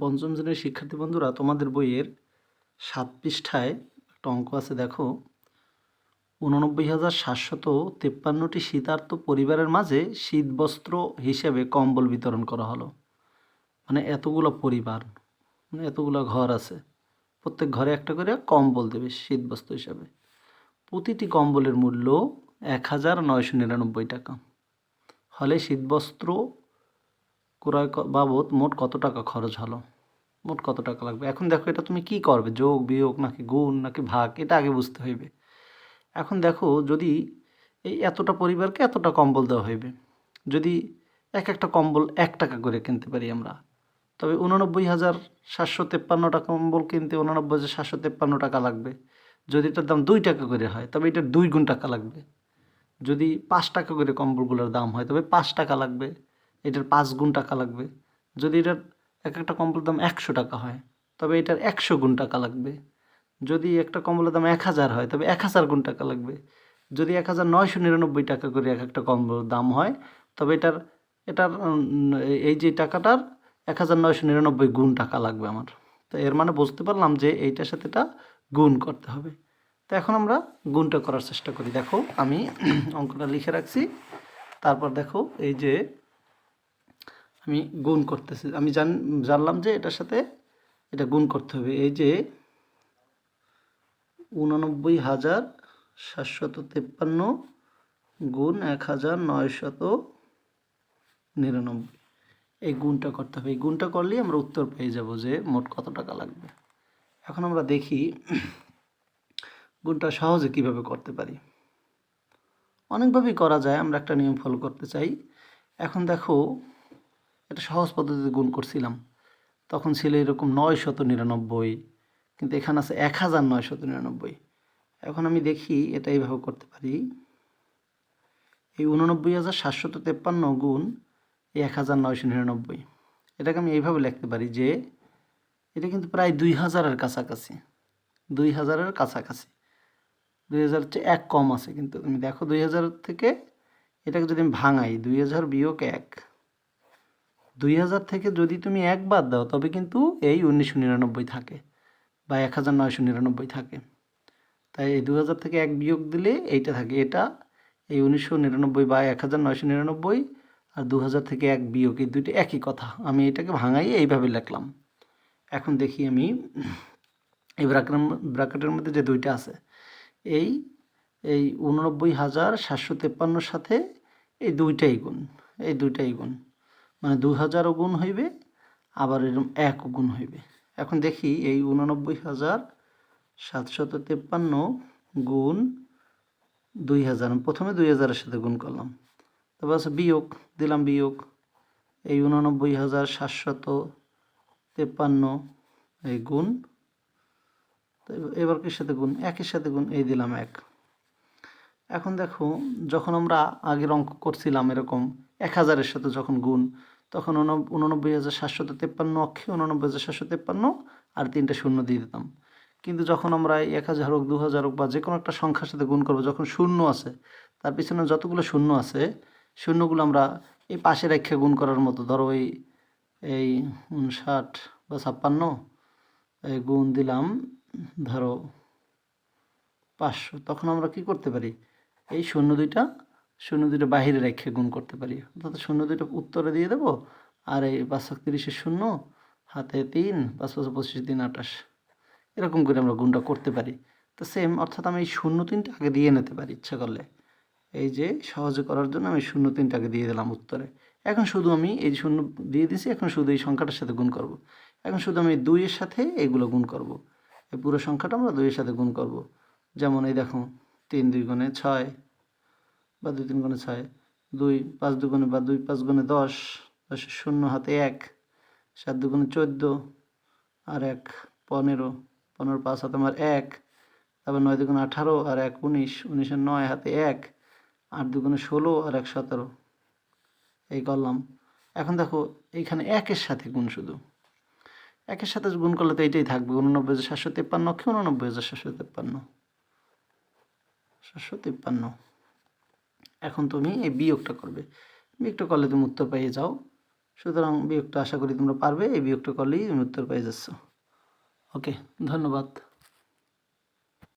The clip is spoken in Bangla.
পঞ্চম শ্রেণির শিক্ষার্থী বন্ধুরা, তোমাদের বইয়ের সাত পৃষ্ঠায় একটা অঙ্ক আছে, দেখো। উননব্বই হাজার সাতশত তেপ্পান্নটি শীতার্ত পরিবারের মাঝে শীতবস্ত্র হিসেবে কম্বল বিতরণ করা হলো। মানে এতগুলো পরিবার মানে এতগুলো ঘর আছে। প্রত্যেক ঘরে একটা করে কম্বল দেবে শীতবস্ত্র হিসাবে। প্রতিটি কম্বলের মূল্য এক হাজার নয়শো নিরানব্বই টাকা। হলে শীতবস্ত্র ক্রয় বাবদ মোট কত টাকা খরচ হলো? মোট কত টাকা লাগবে? এখন দেখো এটা তুমি কি করবে? যোগ, বিয়োগ নাকি গুণ নাকি ভাগ? এটা আগে বুঝতে হইবে। এখন দেখো যদি এই এতটা পরিবারকে এতটা কম্বল দেওয়া হইবে। যদি এক একটা কম্বল এক টাকা করে কিনতে পারি আমরা, তবে উননব্বই হাজার সাতশো তেপ্পান্নটা কম্বল কিনতে উননব্বই হাজার সাতশো তেপ্পান্ন টাকা লাগবে। যদি এটার দাম দুই টাকা করে হয়, তবে এটার দুই গুণ টাকা লাগবে। যদি পাঁচ টাকা করে কম্বলগুলোর দাম হয়, তবে পাঁচ টাকা লাগবে। এটার পাঁচ গুণ টাকা লাগবে। যদি এটার এক একটা কম্বলের দাম একশো টাকা হয়, তবে এটার একশো গুণ টাকা লাগবে। যদি একটা কম্বলের দাম এক হাজার হয়, তবে এক হাজার গুণ টাকা লাগবে। যদি এক হাজার নয়শো নিরানব্বই টাকা করে এক একটা কম্বলের দাম হয়, তবে এটার এটার এই যে টাকাটার এক হাজার নয়শো নিরানব্বই গুণ টাকা লাগবে আমার। তো এর মানে বুঝতে পারলাম যে এইটার সাথে এটা গুণ করতে হবে। তো এখন আমরা গুণটা করার চেষ্টা করি। দেখো, আমি অঙ্কটা লিখে রাখছি। তারপর দেখো, এই যে আমি গুণ করতেছি। আমি জান, জানলাম যে এটার সাথে এটা গুণ করতে হবে। এই যে উনানব্বই হাজার সাতশত তেপ্পান্ন গুণ এক হাজার নয়শত নিরানব্বই। এই গুণটা করতে হবে। এই গুণটা করলেই আমরা উত্তর পেয়ে যাব যে মোট কত টাকা লাগবে। এখন আমরা দেখি গুণটা সহজে কীভাবে করতে পারি। অনেকভাবেই করা যায়, আমরা একটা নিয়ম ফলো করতে চাই। এখন দেখো এটা সহজ পদ্ধতিতে গুণ করছিলাম। তখন ছিল এরকম নয় শত নিরানব্বই, কিন্তু এখানে আছে এক হাজার নয় শত নিরানব্বই। এখন আমি দেখি এটা এইভাবে করতে পারি। এই উননব্বই হাজার সাতশত তেপ্পান্ন গুণ এই এক হাজার নয়শো নিরানব্বই। এটাকে আমি এইভাবে লিখতে পারি যে, এটা কিন্তু প্রায় দুই হাজারের কাছাকাছি। দুই হাজারের কাছাকাছি। দুই হাজার চেয়ে এক কম আছে, কিন্তু তুমি দেখো দুই হাজার থেকে এটাকে যদি আমি ভাঙাই, দুই হাজার বিয়োগ এক। দুই হাজার থেকে যদি তুমি এক বাদ দাও, তবে কিন্তু এই উনিশশো নিরানব্বই থাকে বা এক হাজার নয়শো নিরানব্বই থাকে। তাই এই দু হাজার থেকে এক বিয়োগ দিলে এইটা থাকে। এটা এই উনিশশো নিরানব্বই বা এক হাজার নয়শো নিরানব্বই আর দু হাজার থেকে এক বিয়োগ, এই দুইটা একই কথা। আমি এটাকে ভাঙাই এইভাবে লিখলাম। এখন দেখি আমি এই ব্র্যাকেটের ব্র্যাকেটের মধ্যে যে দুইটা আছে, এই এই উননব্বই হাজার সাতশো তেপ্পান্নর সাথে এই দুইটাই গুণ, এই দুইটাই গুণ। মানে দু হাজারও গুণ হইবে, আবার এরকম এক গুণ হইবে। এখন দেখি এই উননব্বই হাজার সাতশত তেপ্পান্ন গুণ দুই হাজার প্রথমে দুই হাজারের সাথে গুণ করলাম। তারপর আছে বিয়োগ, দিলাম বিয়োগ। এই উননব্বই হাজার সাতশত তেপ্পান্ন এই গুণ। এবার কির সাথে গুণ? একের সাথে গুণ, এই দিলাম এক। এখন দেখো, যখন আমরা আগের অঙ্ক করছিলাম এরকম, এক হাজারের সাথে যখন গুণ তখন উন- উননব্বই হাজার সাতশত তেপ্পান্ন অক্ষে উননব্বই হাজার সাতশো তেপ্পান্ন আর তিনটা শূন্য দিয়ে দিতাম। কিন্তু যখন আমরা এক হাজার হোক, দু হাজার হোক বা যে কোনো একটা সংখ্যার সাথে গুণ করব, যখন শূন্য আছে, তার পিছনে যতগুলো শূন্য আছে, শূন্যগুলো আমরা এই পাশে রেখে গুণ করার মতো, ধরো এই এই উনষাট বা ছাপ্পান্ন, এই গুণ দিলাম, ধরো পাঁচশো, তখন আমরা কি করতে পারি? এই শূন্য দুইটা শূন্য দুটো বাহিরে রেখে গুণ করতে পারি। অর্থাৎ শূন্য দুটো উত্তরে দিয়ে দেবো, আর এই পাঁচশো তিরিশে শূন্য, হাতে তিন, পাঁচ পাঁচশো পঁচিশ তিন আঠাশ। এরকম করে আমরা গুণটা করতে পারি। তো সেম অর্থাৎ আমি এই শূন্য তিনটা আগে দিয়ে নিতে পারি ইচ্ছা করলে। এই যে সহজে করার জন্য আমি শূন্য তিনটা আগে দিয়ে দিলাম উত্তরে। এখন শুধু আমি এই শূন্য দিয়ে দিছি, এখন শুধু এই সংখ্যাটার সাথে গুণ করব। এখন শুধু আমি দুইয়ের সাথে এইগুলো গুণ করব। এই পুরো সংখ্যাটা আমরা দুইয়ের সাথে গুণ করব। যেমন এই দেখো, তিন দুই গুণে ছয় বা দুই তিন গুণে ছয়, দুই পাঁচ দুগুণে বা দুই পাঁচ গুণে দশ দশের শূন্য হাতে এক, সাত দুগুণে চোদ্দ, আর এক পনেরো পনেরো পাঁচ হাতে আমার এক, তারপর নয় দুগুণে আঠারো, আর এক উনিশ উনিশের নয় হাতে এক, আট দুগুণে ষোলো, আর এক সতেরো। এই করলাম। এখন দেখো, এইখানে একের সাথে গুণ শুধু। একের সাথে গুণ করলে তো এইটাই থাকবে, উননব্বই হাজার সাতশো তেপ্পান্ন অক্ষে উননব্বই হাজার সাতশো তেপ্পান্ন? সাতশো তেপ্পান্ন। এখন তুমি এই বিয়োগটা করবে। বিয়োগটা করলে তুমি উত্তর পেয়ে যাও। সুতরাং বিয়োগটা আশা করি তোমরা পারবে। এই বিয়োগটা করলেই তুমি উত্তর পেয়ে যাচ্ছ। ওকে, ধন্যবাদ।